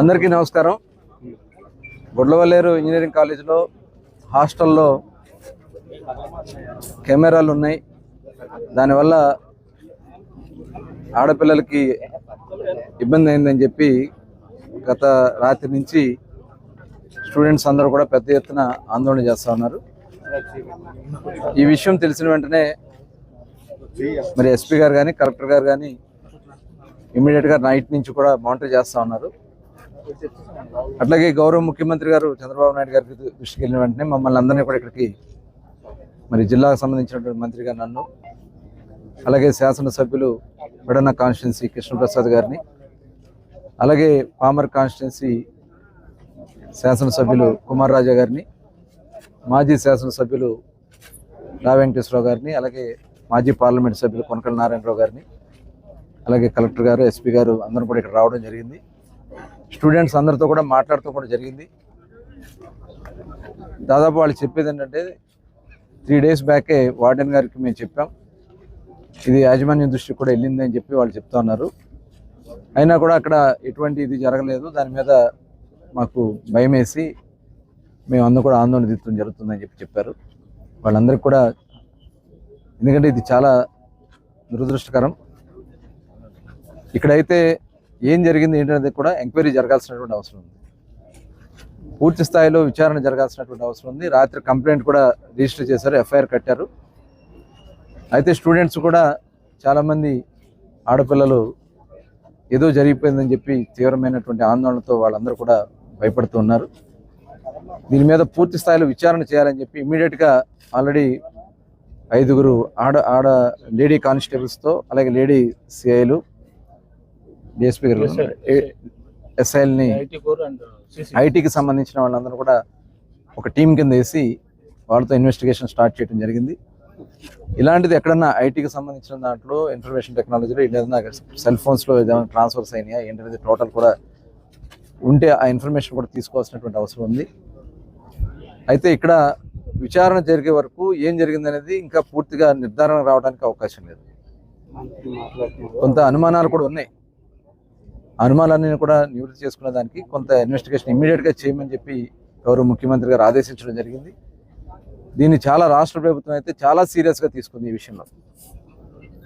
అందరికీ నమస్కారం. గుడ్లవల్లేరు ఇంజనీరింగ్ కాలేజీలో హాస్టల్లో కెమెరాలు ఉన్నాయి. దానివల్ల ఆడపిల్లలకి ఇబ్బంది అయిందని చెప్పి గత రాత్రి నుంచి స్టూడెంట్స్ అందరూ కూడా పెద్ద ఎత్తున ఆందోళన చేస్తూ ఉన్నారు. ఈ విషయం తెలిసిన వెంటనే మరి ఎస్పీ గారు కానీ కలెక్టర్ గారు కానీ ఇమీడియట్గా నైట్ నుంచి కూడా మానిటర్ చేస్తూ ఉన్నారు. అట్లాగే గౌరవ ముఖ్యమంత్రి గారు చంద్రబాబు నాయుడు గారికి దృష్టికి వెళ్ళిన వెంటనే మమ్మల్ని అందరినీ కూడా ఇక్కడికి మరి జిల్లాకు సంబంధించినటువంటి మంత్రిగా నన్ను అలాగే శాసనసభ్యులు పెడన్న కాన్స్టిట్యున్సీ కృష్ణప్రసాద్ గారిని అలాగే పామర్ కాన్స్టిట్యున్సీ శాసనసభ్యులు కుమార్ రాజా గారిని మాజీ శాసనసభ్యులు రా వెంకటేశ్వరరావు గారిని అలాగే మాజీ పార్లమెంట్ సభ్యులు కొనకల నారాయణరావు గారిని అలాగే కలెక్టర్ గారు ఎస్పీ గారు అందరూ కూడా ఇక్కడ రావడం జరిగింది. స్టూడెంట్స్ అందరితో కూడా మాట్లాడుతూ కూడా జరిగింది. దాదాపు వాళ్ళు చెప్పేది ఏంటంటే త్రీ డేస్ బ్యాకే వార్డెన్ గారికి మేము చెప్పాం. ఇది యాజమాన్యం దృష్టికి కూడా వెళ్ళింది అని చెప్పి వాళ్ళు చెప్తా ఉన్నారు. అయినా కూడా అక్కడ ఎటువంటి ఇది జరగలేదు. దాని మీద మాకు భయం వేసి మేము అందరూ కూడా ఆందోళన దిద్దడం జరుగుతుందని చెప్పి చెప్పారు. వాళ్ళందరికీ కూడా ఎందుకంటే ఇది చాలా దురదృష్టకరం. ఇక్కడైతే ఏం జరిగింది ఏంటనేది కూడా ఎంక్వైరీ జరగాల్సినటువంటి అవసరం ఉంది. పూర్తి స్థాయిలో విచారణ జరగాల్సినటువంటి అవసరం ఉంది. రాత్రి కంప్లైంట్ కూడా రిజిస్టర్ చేశారు ఎఫ్ఐఆర్ కట్టారు. అయితే స్టూడెంట్స్ కూడా చాలామంది ఆడపిల్లలు ఏదో జరిగిపోయిందని చెప్పి తీవ్రమైనటువంటి ఆందోళనతో వాళ్ళందరూ కూడా భయపడుతూ ఉన్నారు. దీని మీద పూర్తి స్థాయిలో విచారణ చేయాలని చెప్పి ఇమీడియట్గా ఆల్రెడీ ఐదుగురు ఆడ ఆడ లేడీ కానిస్టేబుల్స్తో అలాగే లేడీ సిఐలు డిఎస్పీ గారు ఎస్ఐల్ని ఐటీకి సంబంధించిన వాళ్ళందరూ కూడా ఒక టీం కింద వేసి వాళ్ళతో ఇన్వెస్టిగేషన్ స్టార్ట్ చేయడం జరిగింది. ఇలాంటిది ఎక్కడన్నా ఐటీకి సంబంధించిన దాంట్లో ఇన్ఫర్మేషన్ టెక్నాలజీలో ఏదైనా సెల్ ఫోన్స్లో ఏదైనా ట్రాన్స్ఫర్స్ అయినాయా? ఏంటనేది టోటల్ కూడా ఉంటే ఆ ఇన్ఫర్మేషన్ కూడా తీసుకోవాల్సినటువంటి అవసరం ఉంది. అయితే ఇక్కడ విచారణ జరిగే వరకు ఏం జరిగిందనేది ఇంకా పూర్తిగా నిర్ధారణ రావడానికి అవకాశం లేదు. కొంత అనుమానాలు కూడా ఉన్నాయి. అనుమానాన్ని అనుమానాలన్నీ కూడా నివృత్తి చేసుకునే దానికి కొంత ఇన్వెస్టిగేషన్ ఇమ్మీడియట్గా చేయమని చెప్పి గౌరవ ముఖ్యమంత్రి గారు ఆదేశించడం జరిగింది. దీన్ని చాలా రాష్ట్ర ప్రభుత్వం అయితే చాలా సీరియస్గా తీసుకుంది ఈ విషయంలో.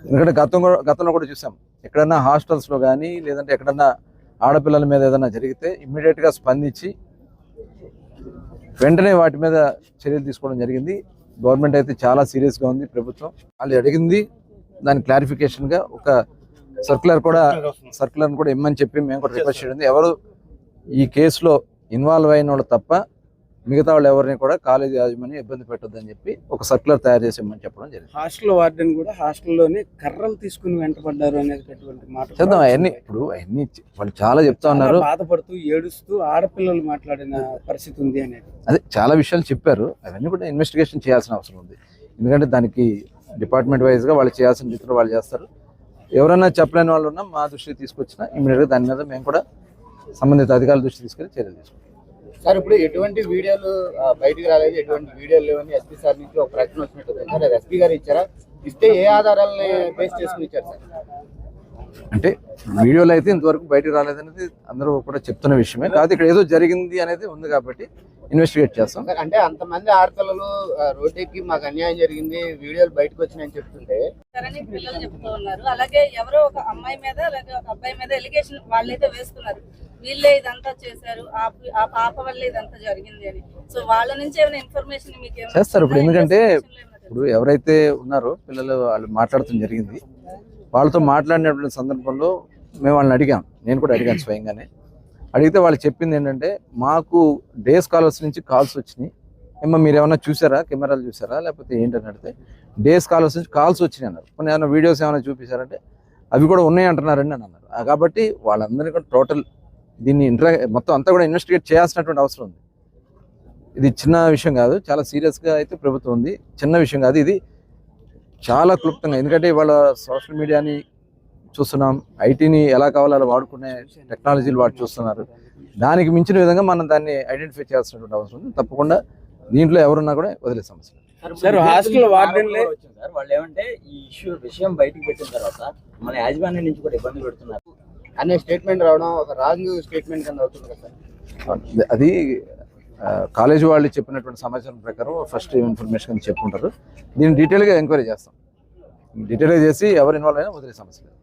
ఎందుకంటే గతం కూడా- గతంలో కూడా చూసాం. ఎక్కడన్నా హాస్టల్స్లో కానీ లేదంటే ఎక్కడన్నా ఆడపిల్లల మీద ఏదైనా జరిగితే ఇమ్మీడియట్గా స్పందించి వెంటనే వాటి మీద చర్యలు తీసుకోవడం జరిగింది. గవర్నమెంట్ అయితే చాలా సీరియస్గా ఉంది ప్రభుత్వం. వాళ్ళు అడిగింది దాని క్లారిఫికేషన్గా ఒక సర్క్యులర్ కూడా సర్క్యులర్ కూడా ఇమ్మని చెప్పి మేము కూడా రిక్వెస్ట్ చేయడం ఎవరు ఈ కేసులో ఇన్వాల్వ్ అయిన వాళ్ళు తప్ప మిగతా వాళ్ళు ఎవరిని కూడా కాలేజీ యాజమాన్యం ఇబ్బంది పెట్టొద్దని చెప్పి ఒక సర్క్యులర్ తయారు చేసి ఇమ్మని చెప్పడం జరిగింది. హాస్టల్ వార్డెన్ కూడా హాస్టల్లోనే కర్రలు తీసుకుని వెంటబడ్డారు అనేటటువంటి మాట చేద్దాం అవన్నీ ఇప్పుడు అవన్నీ వాళ్ళు చాలా చెప్తా ఉన్నారు. బాధపడుతూ ఏడుస్తూ ఆడపిల్లలు మాట్లాడిన పరిస్థితి ఉంది అనేది. అదే చాలా విషయాలు చెప్పారు. అవన్నీ కూడా ఇన్వెస్టిగేషన్ చేయాల్సిన అవసరం ఉంది. ఎందుకంటే దానికి డిపార్ట్మెంట్ వైజ్గా వాళ్ళు చేయాల్సిన రీతిలో వాళ్ళు చేస్తారు. ఎవరైనా చెప్పలేని వాళ్ళు ఉన్నా మా దృష్టికి తీసుకొచ్చినా ఇమీడియట్గా దాని మీద మేము కూడా సంబంధిత అధికారుల దృష్టి తీసుకెళ్ళి చర్యలు తీసుకుంటాం. సార్ ఇప్పుడు ఎటువంటి వీడియోలు బయటకు బయటికి రాలేదు ఎటువంటి వీడియోలు లేవని ఎస్పీ సార్ నుంచి ఒక ప్రకటన వచ్చినట్టు సార్ అది ఎస్పీ గారు ఇచ్చారా? ఇస్తే ఏ ఆధారాలని బేస్ చేసుకుని ఇచ్చారు సార్? అంటే వీడియోలో అయితే ఇంతవరకు బయటకు రాలేదనేది అందరూ కూడా చెప్తున్న విషయమే. కాదు ఇక్కడ ఏదో జరిగింది అనేది ఉంది కాబట్టి ఇన్వెస్టిగేట్ చేస్తాం. అంటే అంతమంది ఆడపిల్లలు రోడ్డెక్కి మాకు అన్యాయం జరిగింది వీడియోలు బయటకు వచ్చినాయని చెప్తుంటే. పిల్లలు చెప్తూ ఉన్నారు. అలాగే ఎవరో ఒక అమ్మాయి మీద అలాగే ఒక అబ్బాయి మీద ఎలిగేషన్ వాళ్ళైతే వేస్తున్నారు. వీళ్ళే ఇదంతా చేశారు ఆ పాప వల్ల ఇదంతా జరిగింది అని. సో వాళ్ళ నుంచి ఏమైనా ఇన్ఫర్మేషన్ మీకు ఏమైనా చేస్తారు. ఇప్పుడు? ఎందుకంటే ఇప్పుడు ఎవరైతే ఉన్నారో పిల్లలు వాళ్ళు మాట్లాడటం జరిగింది. వాళ్ళతో మాట్లాడినటువంటి సందర్భంలో మేము వాళ్ళని అడిగాం. నేను కూడా అడిగాను స్వయంగానే. అడిగితే వాళ్ళు చెప్పింది ఏంటంటే మాకు డే స్కాలర్స్ నుంచి కాల్స్ వచ్చినాయి. ఏమో మీరు ఏమైనా చూసారా? కెమెరాలు చూసారా? లేకపోతే ఏంటని అడిగితే డే స్కాలర్స్ నుంచి కాల్స్ వచ్చినాయి అన్నారు. కొన్ని ఏమైనా వీడియోస్ ఏమైనా చూపించారంటే అవి కూడా ఉన్నాయి అంటున్నారండి అని అన్నారు. కాబట్టి వాళ్ళందరినీ కూడా టోటల్ దీన్ని ఇంట్రా మొత్తం అంతా కూడా ఇన్వెస్టిగేట్ చేయాల్సినటువంటి అవసరం ఉంది. ఇది చిన్న విషయం కాదు. చాలా సీరియస్గా అయితే ప్రభుత్వం ఉంది. చిన్న విషయం కాదు. ఇది చాలా క్లుప్తంగా ఎందుకంటే ఇవాళ సోషల్ మీడియాని చూస్తున్నాం ఐటీని ఎలా కావాలో అలా వాడుకునే టెక్నాలజీలు వాడు చూస్తున్నారు. దానికి మించిన విధంగా మనం దాన్ని ఐడెంటిఫై చేయాల్సినటువంటి అవసరం ఉంది. తప్పకుండా దీంట్లో ఎవరున్నా కూడా వదిలే సమస్య. సార్, హాస్టల్ వార్డెన్లే- వచ్చింది సార్ వాళ్ళు ఏమంటే ఈ ఇష్యూ విషయం బయటికి పెట్టిన తర్వాత మన యాజమాన్యం నుంచి కూడా ఇబ్బంది పెడుతున్నారు. అనే స్టేట్మెంట్ రావడం ఒక రాంగ్ స్టేట్మెంట్ కింద అవుతుంది కదా సార్. అది కాలేజీ వాళ్ళు చెప్పినటువంటి సమాచారం ప్రకారం ఫస్ట్ ఇన్ఫర్మేషన్ అని చెప్పుకుంటారు. దీన్ని డీటెయిల్గా ఎంక్వైరీ చేస్తాం. డీటెయిల్గా చేసి ఎవరు ఇన్వాల్వ్ అయినా వదిలే సమస్య లేదు.